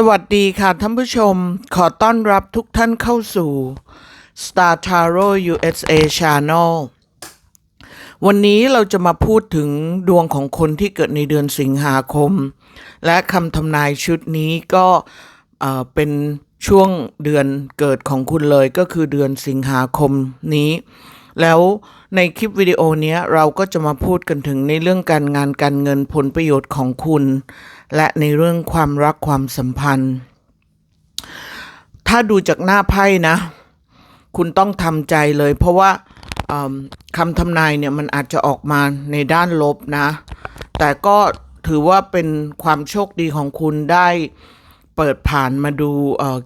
สวัสดีค่ะท่านผู้ชม ขอต้อนรับทุกท่านเข้าสู่ Star Tarot USA Channel วันนี้เราจะมาพูดถึงดวงของคนที่เกิดในเดือนสิงหาคม และคำทำนายชุดนี้ก็เป็นช่วงเดือนเกิดของคุณเลยก็คือเดือนสิงหาคมนี้ แล้วในคลิปวิดีโอนี้เราก็จะมาพูดกันถึงในเรื่องการงานการเงินผลประโยชน์ของคุณ และในเรื่องความรักความสัมพันธ์ ถ้าดูจากหน้าไพ่นะ คุณต้องทำใจเลย เพราะว่าคำทำนายเนี่ยมันอาจจะออกมาในด้านลบนะ แต่ก็ถือว่าเป็นความโชคดีของคุณได้เปิดผ่านมาดู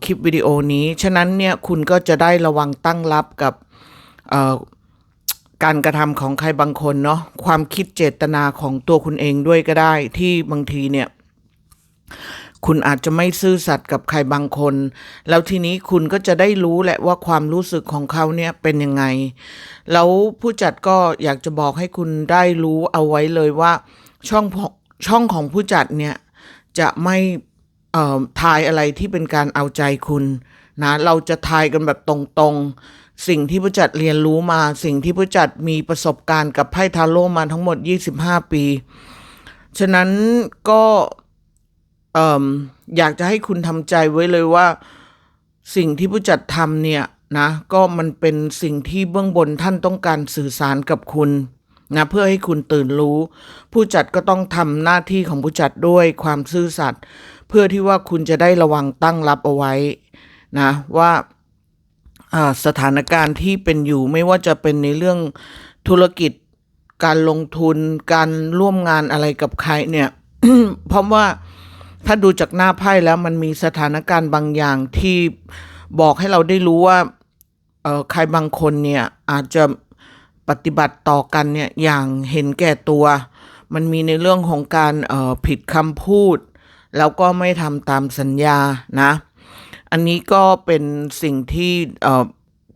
คลิปวิดีโอนี้ ฉะนั้นเนี่ยคุณก็จะได้ระวังตั้งรับกับการกระทำของใครบางคนเนาะความคิดเจตนาของตัวคุณเองด้วยก็ได้ที่บางทีเนี่ย คุณอาจจะไม่ซื่อสัตย์กับใครบางคน แล้วทีนี้คุณก็จะได้รู้แหละว่าความรู้สึกของเขาเนี่ยเป็นยังไง แล้วผู้จัดก็อยากจะบอกให้คุณได้รู้เอาไว้เลยว่า ช่องของช่องของผู้จัดเนี่ยจะไม่เอ่อทายอะไรที่เป็นการเอาใจคุณนะเราจะทายกันแบบตรงๆ สิ่งที่ผู้จัดเรียนรู้มา สิ่งที่ผู้จัดมีประสบการณ์กับไพ่ทาโร่มาทั้งหมด 25 ปี ฉะนั้นก็ เอ่มอยากจะให้คุณทำใจไว้เลยว่า สิ่งที่ผู้จัดทำเนี่ยนะก็มันเป็นสิ่งที่เบื้องบนท่านต้องการสื่อสารกับคุณนะเพื่อให้คุณตื่นรู้ ผู้จัดก็ต้องทำหน้าที่ของผู้จัดด้วยความซื่อสัตย์เพื่อที่ว่าคุณจะได้ระวังตั้งรับเอาไว้นะว่าสถานการณ์ที่เป็นอยู่ไม่ว่าจะเป็นในเรื่องธุรกิจ การลงทุน การร่วมงานอะไรกับใครเนี่ย เพราะว่า ถ้าดูจากหน้าไพ่แล้วมันมีสถานการณ์บางอย่างที่บอกให้เราได้รู้ว่าเออใครบางคนเนี่ยอาจจะปฏิบัติต่อกันเนี่ยอย่างเห็นแก่ตัว มันมีในเรื่องของการเออผิดคำพูด แล้วก็ไม่ทำตามสัญญานะ อันนี้ก็เป็นสิ่งที่เออ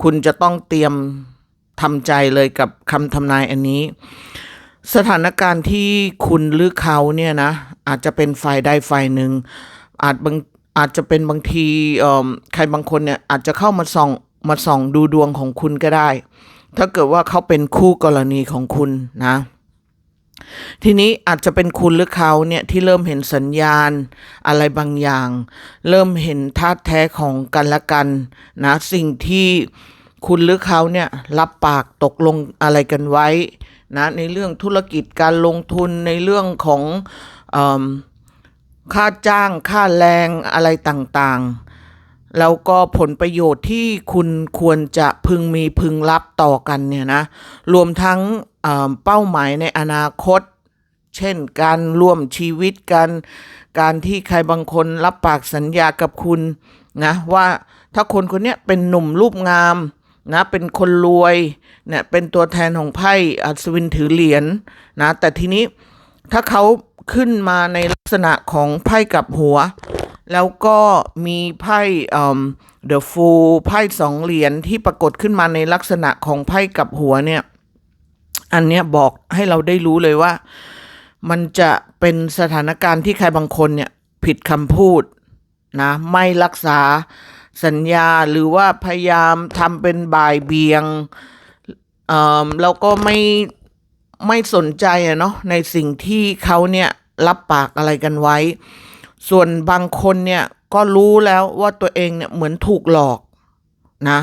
คุณจะต้องเตรียมทำใจเลยกับคำทำนายอันนี้ สถานการณ์ที่คุณหรือเขาเนี่ยนะ อาจจะเป็นฝ่ายใดฝ่ายหนึ่ง อาจบางอาจจะเป็นบางทีใครบางคนเนี่ยอาจจะเข้ามาส่องมาส่องดูดวงของคุณก็ได้ ถ้าเกิดว่าเขาเป็นคู่กรณีของคุณนะ ทีนี้อาจจะเป็นคุณหรือเขาเนี่ยที่เริ่มเห็นสัญญาณอะไรบางอย่าง เริ่มเห็นท่าแท้ของกันและกันนะ สิ่งที่คุณหรือเขาเนี่ยรับปากตกลงอะไรกันไว้ นะในเรื่องธุรกิจการลงทุนในเรื่องของอค่าจ้างค่าแรงอะไรต่างๆ แล้วก็ผลประโยชน์ที่คุณควรจะพึงมีพึงรับต่อกันเนี่ยนะรวมทั้งเเป้าหมายในอนาคต เช่นการร่วมชีวิตกัน การที่ใครบางคนรับปากสัญญากับคุณนะว่าถ้าคนคนนี้เป็นหนุ่มรูปงาม นะเป็นคนรวยเนี่ยเป็นตัวแทนของไพ่อัศวินถือเหรียญนะแต่ทีนี้ถ้าเขาขึ้นมาในลักษณะของไพ่กับหัว แล้วก็มีไพ่เอ่อ The Fool ไพ่สองเหรียญที่ปรากฏขึ้นมาในลักษณะของไพ่กับหัวเนี่ยอันเนี้ยบอกให้เราได้รู้เลยว่า มันจะเป็นสถานการณ์ที่ใครบางคนเนี่ยผิดคำพูดนะไม่รักษา สัญญาหรือว่าพยายามทำเป็นบ่ายเบียงเอ่อแล้วก็ไม่ไม่สนใจอะเนาะในสิ่งที่เขาเนี่ยรับปากอะไรกันไว้ ส่วนบางคนเนี่ยก็รู้แล้วว่าตัวเองเนี่ยเหมือนถูกหลอกนะ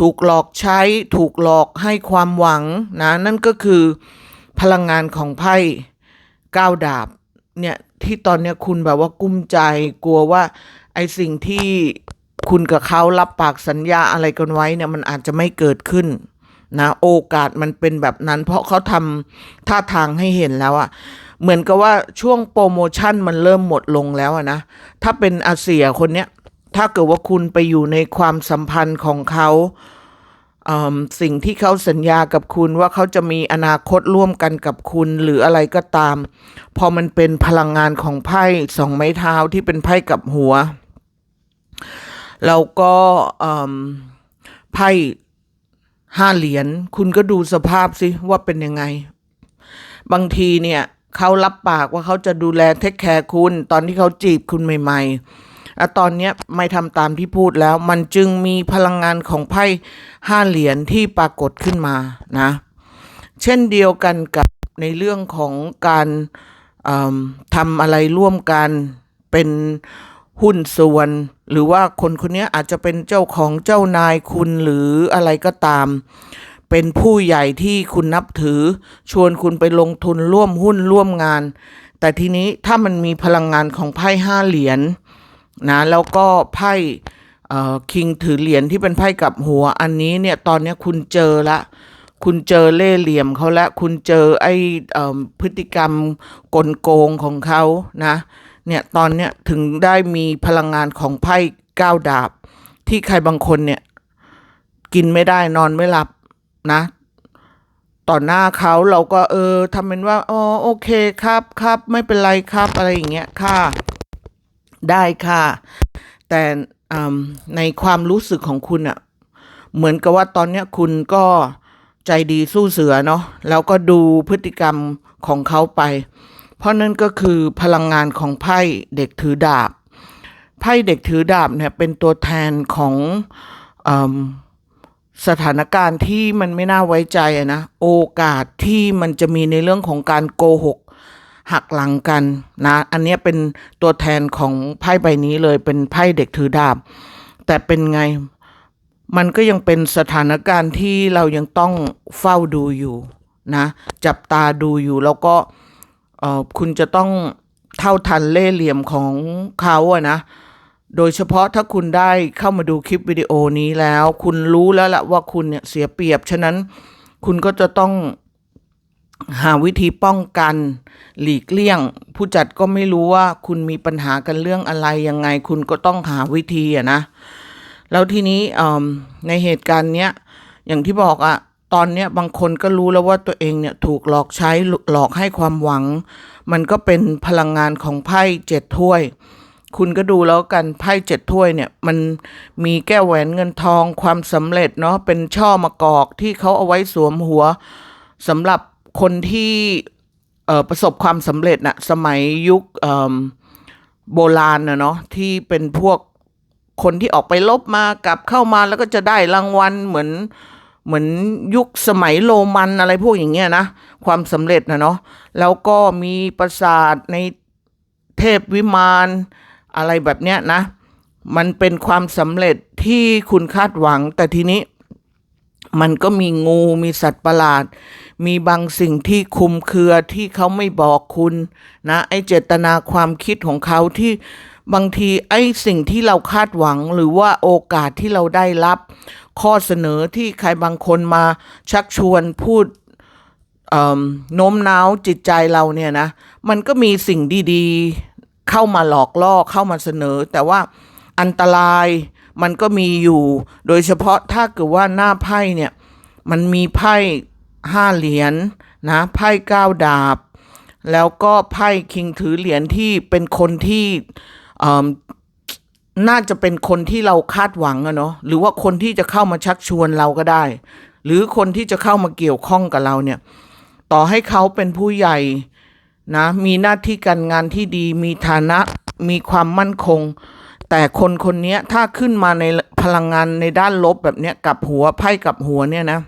ถูกหลอกใช้ถูกหลอกให้ความหวังนะนั่นก็คือพลังงานของไพ่ก้าวดาบเนี่ยที่ตอนเนี้ยคุณแบบว่ากุ้มใจกลัวว่าไอสิ่งที่ คุณกับเขารับปากสัญญาอะไรกันไว้เนี่ยมันอาจจะไม่เกิดขึ้นนะโอกาสมันเป็นแบบนั้น เพราะเขาทำท่าทางให้เห็นแล้วอะเหมือนกับว่าช่วงโปรโมชั่นมันเริ่มหมดลงแล้วนะ ถ้าเป็นอาเซียคนเนี้ย ถ้าเกิดว่าคุณไปอยู่ในความสัมพันธ์ของเขาเสิ่งที่เขาสัญญากับคุณว่าเขาจะมีอนาคตร่วมกันกับคุณหรืออะไรก็ตาม พอมันเป็นพลังงานของไพ่สองไม้เท้าที่เป็นไพ่กับหัว แล้วก็ไพ่ห้าเหรียญคุณก็ดูสภาพสิว่าเป็นยังไง บางทีเนี่ยเขารับปากว่าเขาจะดูแลเทคแคร์คุณ ตอนที่เขาจีบคุณใหม่ๆและตอนเนี้ยไม่ทำตามที่พูดแล้ว มันจึงมีพลังงานของไพ่ห้าเหรียญที่ปรากฏขึ้นมานะ เช่นเดียวกันกับในเรื่องของการทำอะไรร่วมกันเป็น หุ้นส่วน หรือว่าคนคนนี้อาจจะเป็นเจ้าของเจ้านายคุณหรืออะไรก็ตาม เป็นผู้ใหญ่ที่คุณนับถือ ชวนคุณไปลงทุนร่วมหุ้นร่วมงาน แต่ทีนี้ถ้ามันมีพลังงานของไพ่ห้าเหรียญนะแล้วก็ไพ่คิงถือเหรียญที่เป็นไพ่กับหัวอันนี้เนี่ยตอนนี้คุณเจอละ คุณเจอเล่เหลี่ยมเขาแล้วคุณเจอไออพฤติกรรมกลโกงของเขานะ เนี่ยตอนเนี้ยถึงได้มีพลังงานของไพ่ก้าวดาบ ที่ใครบางคนเนี่ย กินไม่ได้นอนไม่หลับนะ ต่อหน้าเขาเราก็เออทำเป็นว่าอ๋อโอเคครับครับ ไม่เป็นไรครับอะไรอย่างเงี้ยค่ะ ได้ค่ะ แต่ในความรู้สึกของคุณอะเหมือนกับว่าตอนเนี้ยคุณก็ใจดีสู้เสือเนาะแล้วก็ดูพฤติกรรมของเขาไป เพราะนั่นก็คือพลังงานของไพ่เด็กถือดาบ ไพ่เด็กถือดาบเนี่ยเป็นตัวแทนของอสถานการณ์ที่มันไม่น่าไว้ใจนะโอกาสที่มันจะมีในเรื่องของการโกหกหักหลังกันนะอันนี้เป็นตัวแทนของไพ่ใบนี้เลยเป็นไพ่เด็กถือดาบ แต่เป็นไงมันก็ยังเป็นสถานการณ์ที่เรายังต้องเฝ้าดูอยู่นะ จับตาดูอยู่แล้วก็ เออคุณจะต้องเท่าทันเล่เหลี่ยมของเขาอะนะ โดยเฉพาะถ้าคุณได้เข้ามาดูคลิปวิดีโอนี้แล้ว คุณรู้แล้วละว่าคุณเนี่ยเสียเปรียบ ฉะนั้นคุณก็จะต้องหาวิธีป้องกัน หลีกเลี่ยง ผู้จัดก็ไม่รู้ว่าคุณมีปัญหากันเรื่องอะไรยังไง คุณก็ต้องหาวิธีอะนะ แล้วทีนี้เออในเหตุการณ์เนี้ยอย่างที่บอกอะ ตอนเนี้ยบางคนก็รู้แล้วว่าตัวเองเนี่ยถูกหลอกใช้หลอกให้ความหวัง มันก็เป็นพลังงานของไพ่เจ็ดถ้วย คุณก็ดูแล้วกันไพ่เจ็ดถ้วยเนี่ยมันมีแก้วแหวนเงินทองความสำเร็จเนาะเป็นช่อมะกอกที่เขาเอาไว้สวมหัวสำหรับคนที่ประสบความสำเร็จน่ะสมัยยุคโบราณนะเนาะที่เป็นพวกคนที่ออกไปลบมากลับเข้ามาแล้วก็จะได้รางวัลเหมือน เหมือนยุคสมัยโรมันอะไรพวกอย่างเงี้ยนะความสำเร็จนะเนาะแล้วก็มีปราสาทในเทพวิมานอะไรแบบเนี้ยนะ มันเป็นความสำเร็จที่คุณคาดหวัง แต่ทีนี้มันก็มีงูมีสัตว์ประหลาด มีบางสิ่งที่คุมเครือที่เขาไม่บอกคุณนะไอเจตนาความคิดของเขาที่บางทีไอสิ่งที่เราคาดหวังหรือว่าโอกาสที่เราได้รับ ข้อเสนอที่ใครบางคนมาชักชวนพูดโน้มน้าวจิตใจเราเนี่ยนะ มันก็มีสิ่งดีๆ เข้ามาหลอกล่อเข้ามาเสนอ แต่ว่าอันตรายมันก็มีอยู่ โดยเฉพาะถ้าเกิดว่าหน้าไพ่เนี่ย มันมีไพ่ห้าเหรียญนะไพ่เก้าดาบ แล้วก็ไพ่คิงถือเหรียญที่เป็นคนที่ น่าจะเป็นคนที่เราคาดหวังอะเนาะหรือว่าคนที่จะเข้ามาชักชวนเราก็ได้ หรือคนที่จะเข้ามาเกี่ยวข้องกับเราเนี่ย ต่อให้เขาเป็นผู้ใหญ่นะมีหน้าที่การงานที่ดี มีฐานะมีความมั่นคง แต่คนคนนี้ถ้าขึ้นมาในพลังงานในด้านลบแบบเนี้ยกับหัวไพ่กับหัวเนี่ยนะ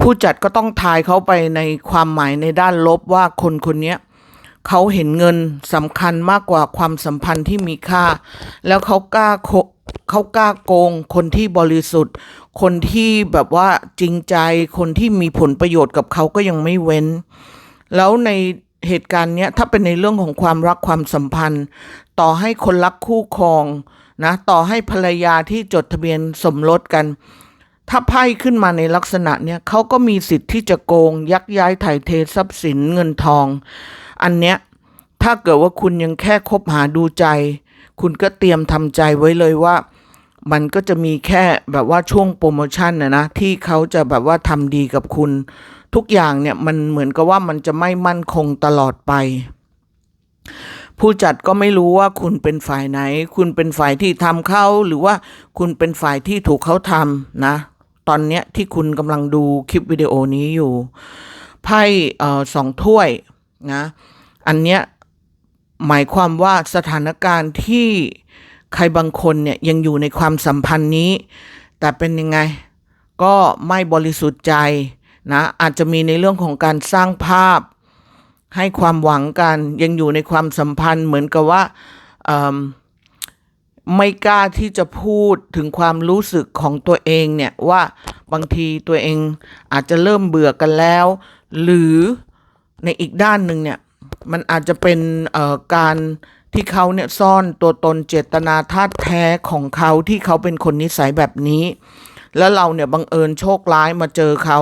ผู้จัดก็ต้องทายเขาไปในความหมายในด้านลบว่าคนคนนี้ เขาเห็นเงินสำคัญมากกว่าความสัมพันธ์ที่มีค่า แล้วเขากล้าโเขากล้าโกง คนที่บริสุทธิ์ คนที่แบบว่าจริงใจ คนที่มีผลประโยชน์กับเขาก็ยังไม่เว้น แล้วในเหตุการณ์เนี้ยถ้าเป็นในเรื่องของความรักความสัมพันธ์ ต่อให้คนรักคู่ครองนะต่อให้ภรรยาที่จดทะเบียนสมรสกัน ถ้าไพ่ขึ้นมาในลักษณะเนี้ยเขาก็มีสิทธิ์ที่จะโกง ยักย้ายถ่ายเททรัพย์สินเงินทอง อันเนี้ยถ้าเกิดว่าคุณยังแค่คบหาดูใจ คุณก็เตรียมทำใจไว้เลยว่า มันก็จะมีแค่แบบว่าช่วงโปรโมชั่นนะนะที่เขาจะแบบว่าทำดีกับคุณ ทุกอย่างเนี่ยมันเหมือนกับว่ามันจะไม่มั่นคงตลอดไปผู้จัดก็ไม่รู้ว่าคุณเป็นฝ่ายไหน คุณเป็นฝ่ายที่ทำเขาหรือว่าคุณเป็นฝ่ายที่ถูกเขาทำนะ ตอนเนี้ยที่คุณกำลังดูคลิปวิดีโอนี้อยู่ ไพ่สองถ้วย นะอันเนี้ยหมายความว่าสถานการณ์ที่ใครบางคนเนี่ยยังอยู่ในความสัมพันธ์นี้ แต่เป็นยังไงก็ไม่บริสุทธิ์ใจนะอาจจะมีในเรื่องของการสร้างภาพ ให้ความหวังกันยังอยู่ในความสัมพันธ์เหมือนกับว่าไม่กล้าที่จะพูดถึงความรู้สึกของตัวเองเนี่ยว่าบางทีตัวเองอาจจะเริ่มเบื่อกันแล้ว หรือ ในอีกด้านหนึ่งเนี่ยมันอาจจะเป็นเอ่อการที่เขาเนี่ยซ่อนตัวตนเจตนาธาตแท้ของเขาที่เขาเป็นคนนิสัยแบบนี้ แล้วเราเนี่ยบังเอิญโชคร้ายมาเจอเขา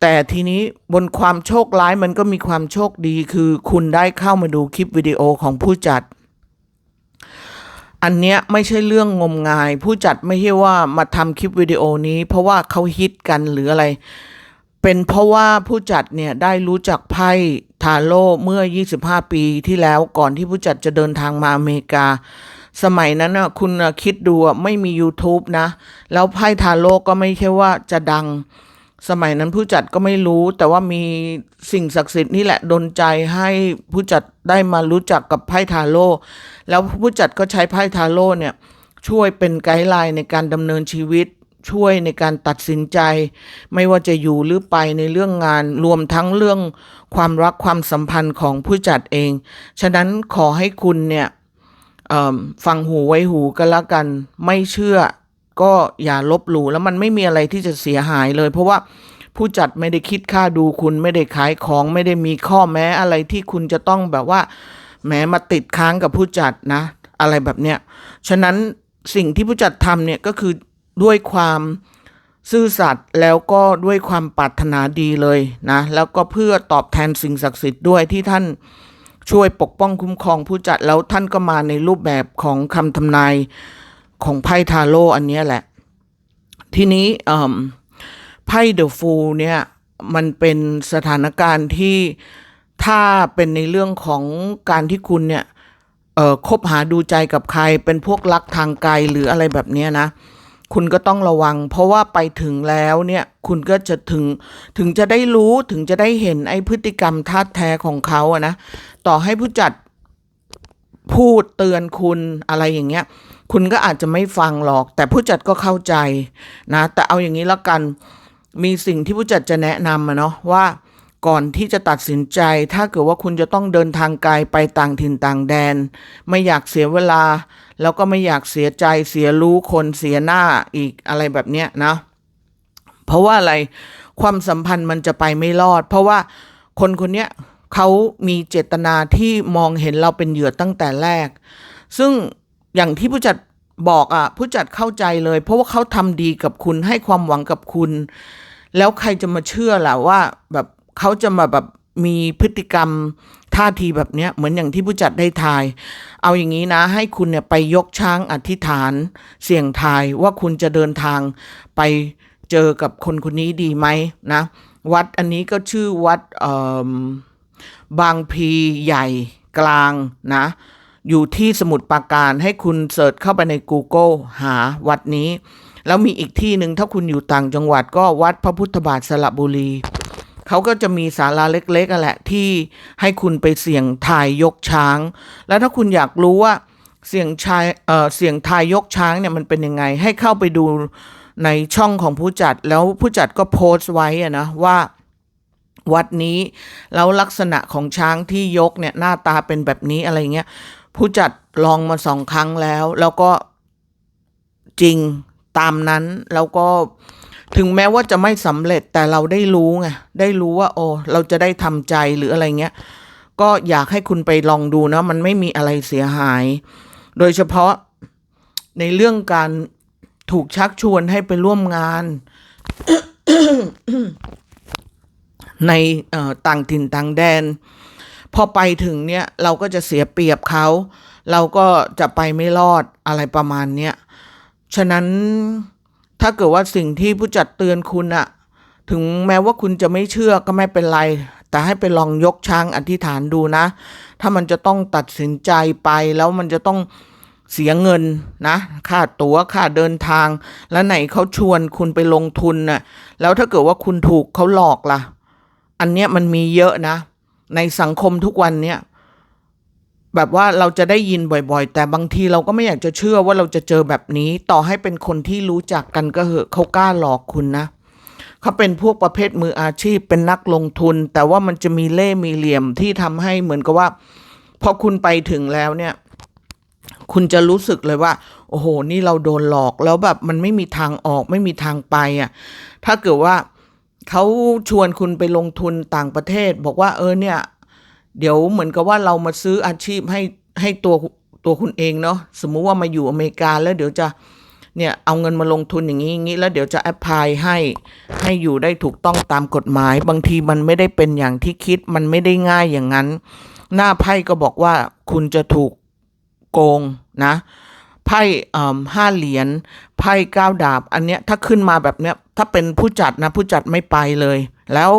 แต่ทีนี้บนความโชคร้ายมันก็มีความโชคดีคือคุณได้เข้ามาดูคลิปวิดีโอของผู้จัด อันเนี้ยไม่ใช่เรื่องงมงาย ผู้จัดไม่ใช่ว่ามาทำคลิปวิดีโอนี้ เพราะว่าเขาฮิตกันหรืออะไร เป็นเพราะว่าผู้จัดเนี่ยได้รู้จักไพ่ทาโร่เมื่อ 25 ปีที่แล้วก่อนที่ผู้จัดจะเดินทางมาอเมริกา สมัยนั้นน่ะคุณคิดดูอะไม่มี YouTube นะ แล้วไพ่ทาโร่ก็ไม่ใช่ว่าจะดัง สมัยนั้นผู้จัดก็ไม่รู้ แต่ว่ามีสิ่งศักดิ์สิทธิ์นี่แหละดนใจให้ผู้จัดได้มารู้จักกับไพ่ทาโร่แล้วผู้จัดก็ใช้ไพ่ทาโร่เนี่ยช่วยเป็นไกด์ไลน์ในการดำเนินชีวิต ช่วยในการตัดสินใจ ไม่ว่าจะอยู่หรือไปในเรื่องงานรวมทั้งเรื่องความรักความสัมพันธ์ของผู้จัดเอง ฉะนั้นขอให้คุณเนี่ยฟังหูไว้หูกันละกัน ไม่เชื่อก็อย่าลบหลู่แล้วมันไม่มีอะไรที่จะเสียหายเลย เพราะว่าผู้จัดไม่ได้คิดค่าดูคุณไม่ได้ขายของไม่ได้มีข้อแม้อะไรที่คุณจะต้องแบบว่าแม้มาติดค้างกับผู้จัดนะ อะไรแบบเนี้ยฉะนั้นสิ่งที่ผู้จัดทำเนี่ยก็คือ ด้วยความซื่อสัตย์แล้วก็ด้วยความปรารถนาดีเลยนะ แล้วก็เพื่อตอบแทนสิ่งศักดิ์สิทธิ์ด้วยที่ท่านช่วยปกป้องคุ้มครองผู้จัดแล้วท่านก็มาในรูปแบบของคำทำนายของไพ่ทาโร่อันนี้แหละ ทีนี้ไพ่เดอะฟูลเนี่ยมันเป็นสถานการณ์ที่ถ้าเป็นในเรื่องของการที่คุณเนี่ยคบหาดูใจกับใครเป็นพวกรักทางไกลหรืออะไรแบบนี้นะ คุณก็ต้องระวัง เพราะว่าไปถึงแล้วเนี่ยคุณก็จะถึงถึงจะได้รู้ถึงจะได้เห็นไอ้พฤติกรรมท่าแท้ของเขาอะนะต่อให้ผู้จัดพูดเตือนคุณอะไรอย่างเงี้ย คุณก็อาจจะไม่ฟังหรอก แต่ผู้จัดก็เข้าใจนะแต่เอาอย่างนี้ละกันมีสิ่งที่ผู้จัดจะแนะนำอะเนาะว่าก่อนที่จะตัดสินใจ ถ้าเกิดว่าคุณจะต้องเดินทางไกลไปต่างถิ่นต่างแดน ไม่อยากเสียเวลา แล้วก็ไม่อยากเสียใจเสียรู้คนเสียหน้าอีกอะไรแบบเนี้ยนะเพราะว่าอะไรความสัมพันธ์มันจะไปไม่รอด เพราะว่าคนคนเนี้ยเขามีเจตนาที่มองเห็นเราเป็นเหยื่อตั้งแต่แรก ซึ่งอย่างที่ผู้จัดบอกอะผู้จัดเข้าใจเลย เพราะว่าเขาทำดีกับคุณให้ความหวังกับคุณ แล้วใครจะมาเชื่อล่ะว่าแบบเขาจะมาแบบมีพฤติกรรม ท่าทีแบบเนี้ยเหมือนอย่างที่ผู้จัดได้ทาย เอาอย่างนี้นะให้คุณเนี่ยไปยกช้างอธิษฐาน เสี่ยงทายว่าคุณจะเดินทางไปเจอกับคนคนนี้ดีไหมนะ วัดอันนี้ก็ชื่อวัดบางพีใหญ่กลางนะ อยู่ที่สมุทรปราการให้คุณเสิร์ชเข้าไปใน Google หาวัดนี้ แล้วมีอีกที่หนึ่งถ้าคุณอยู่ต่างจังหวัดก็วัดพระพุทธบาทสระบุรี เขาก็จะมีศาลาเล็กๆอะแหละที่ให้คุณไปเสี่ยงทายยกช้าง แล้วถ้าคุณอยากรู้ว่าเสียงชายเอ่อเสียงทายยกช้างเนี่ยมันเป็นยังไง ให้เข้าไปดูในช่องของผู้จัดแล้วผู้จัดก็โพสต์ไว้อะนะว่าวัดนี้แล้วลักษณะของช้างที่ยกเนี่ยหน้าตาเป็นแบบนี้อะไรเงี้ยผู้จัดลองมาสองครั้งแล้ว แล้วก็จริงตามนั้นแล้วก็ ถึงแม้ว่าจะไม่สำเร็จแต่เราได้รู้ไงได้รู้ว่า โอ้เราจะได้ทำใจหรืออะไรเงี้ย ก็อยากให้คุณไปลองดูนะ มันไม่มีอะไรเสียหาย โดยเฉพาะในเรื่องการถูกชักชวนให้ไปร่วมงาน ในต่างถิ่นต่างแดน พอไปถึงเนี่ย เราก็จะเสียเปรียบเขา เราก็จะไปไม่รอดอะไรประมาณเนี้ยฉะนั้น ถ้าเกิดว่าสิ่งที่ผู้จัดเตือนคุณอะถึงแม้ว่าคุณจะไม่เชื่อก็ไม่เป็นไร แต่ให้ไปลองยกช้างอธิษฐานดูนะ ถ้ามันจะต้องตัดสินใจไปแล้วมันจะต้องเสียเงินนะค่าตั๋วค่าเดินทาง แล้วไหนเขาชวนคุณไปลงทุนน่ะแล้วถ้าเกิดว่าคุณถูกเขาหลอกล่ะ อันเนี้ยมันมีเยอะนะ ในสังคมทุกวันเนี้ย แบบว่าเราจะได้ยินบ่อยๆ แต่บางทีเราก็ไม่อยากจะเชื่อว่าเราจะเจอแบบนี้ ต่อให้เป็นคนที่รู้จักกันก็เหอะเขากล้าหลอกคุณนะเขาเป็นพวกประเภทมืออาชีพเป็นนักลงทุน แต่ว่ามันจะมีเล่มีเหลี่ยมที่ทำให้เหมือนกับว่า พอคุณไปถึงแล้วเนี่ย คุณจะรู้สึกเลยว่า โอ้โห นี่เราโดนหลอกแล้วแบบมันไม่มีทางออกไม่มีทางไปอะ ถ้าเกิดว่าเขาชวนคุณไปลงทุนต่างประเทศ บอกว่าเออเนี่ย เดี๋ยวเหมือนกับว่าเรามาซื้ออาชีพให้ให้ตัวตัวคุณเองเนาะสมมุติว่ามาอยู่อเมริกาแล้วเดี๋ยวจะเนี่ยเอาเงินมาลงทุนอย่างนี้อย่างนี้แล้วเดี๋ยวจะแอพพลายให้ให้อยู่ได้ถูกต้องตามกฎหมาย บางทีมันไม่ได้เป็นอย่างที่คิดมันไม่ได้ง่ายอย่างนั้น หน้าไพ่ก็บอกว่าคุณจะถูกโกงนะไพ่เอ่อห้าเหรียญไพ่เก้าดาบ อันเนี้ยถ้าขึ้นมาแบบเนี้ยถ้าเป็นผู้จัดนะผู้จัดไม่ไปเลย แล้ว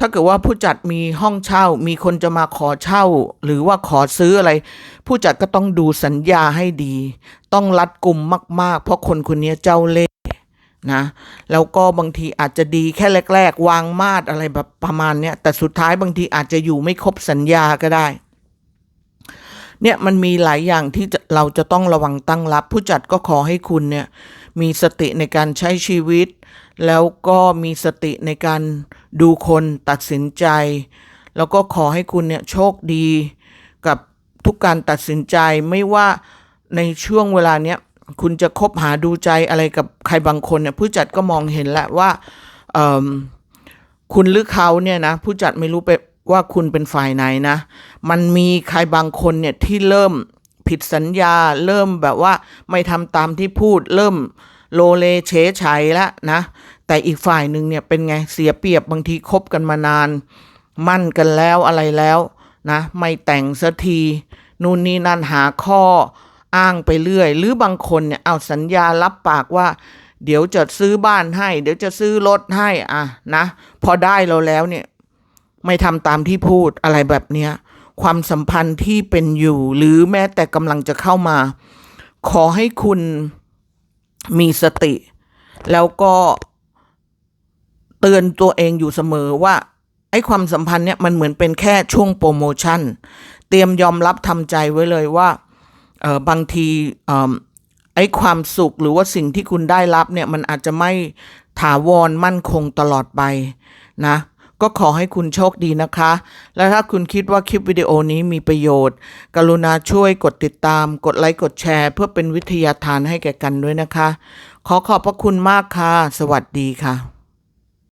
ถ้าเกิดว่าผู้จัดมีห้องเช่า มีคนจะมาขอเช่า หรือว่าขอซื้ออะไร ผู้จัดก็ต้องดูสัญญาให้ดี ต้องรัดกุมมาก ๆ เพราะคนคนนี้เจ้าเล่ห์นะแล้วก็บางทีอาจจะดีแค่แรก ๆ วางมาดอะไรแบบประมาณเนี้ยแต่สุดท้ายบางทีอาจจะอยู่ไม่ครบสัญญาก็ได้ เนี่ยมันมีหลายอย่างที่เราจะต้องระวังตั้งรับ ผู้จัดก็ขอให้คุณเนี่ยมีสติในการใช้ชีวิต แล้วก็มีสติในการดูคนตัดสินใจ แล้วก็ขอให้คุณเนี่ยโชคดีกับทุกการตัดสินใจไม่ว่าในช่วงเวลาเนี้ยคุณจะคบหาดูใจอะไรกับใครบางคนเนี่ยผู้จัดก็มองเห็นแหละว่าเออคุณหรือเขาเนี่ยนะผู้จัดไม่รู้ไปว่าคุณเป็นฝ่ายไหนนะ มันมีใครบางคนเนี่ยที่เริ่มผิดสัญญา เริ่มแบบว่าไม่ทำตามที่พูดเริ่ม โลเลเฉไฉแล้วนะ แต่อีกฝ่ายหนึ่งเนี่ยเป็นไงเสียเปรียบบางทีคบกันมานาน มั่นกันแล้วอะไรแล้วนะไม่แต่งสักทีนู่นนี่นั่นหาข้ออ้างไปเรื่อย หรือบางคนเนี่ยเอาสัญญารับปากว่า เดี๋ยวจะซื้อบ้านให้ เดี๋ยวจะซื้อรถให้อะนะพอได้เราแล้วเนี่ย ไม่ทำตามที่พูดอะไรแบบเนี้ยความสัมพันธ์ที่เป็นอยู่ หรือแม้แต่กำลังจะเข้ามา ขอให้คุณ มีสติ แล้วก็เตือนตัวเองอยู่เสมอว่า ไอ้ความสัมพันธ์เนี่ยมันเหมือนเป็นแค่ช่วงโปรโมชั่น เตรียมยอมรับทำใจไว้เลยว่าเออบางทีเออไอ้ความสุขหรือว่าสิ่งที่คุณได้รับเนี่ยมันอาจจะไม่ถาวรมั่นคงตลอดไปนะ ก็ขอให้คุณโชคดีนะคะ และถ้าคุณคิดว่าคลิปวิดีโอนี้มีประโยชน์ กรุณาช่วยกดติดตาม กดไลค์ กดแชร์ เพื่อเป็นวิทยาทานให้แก่กันด้วยนะคะ ขอขอบพระคุณมากค่ะ สวัสดีค่ะ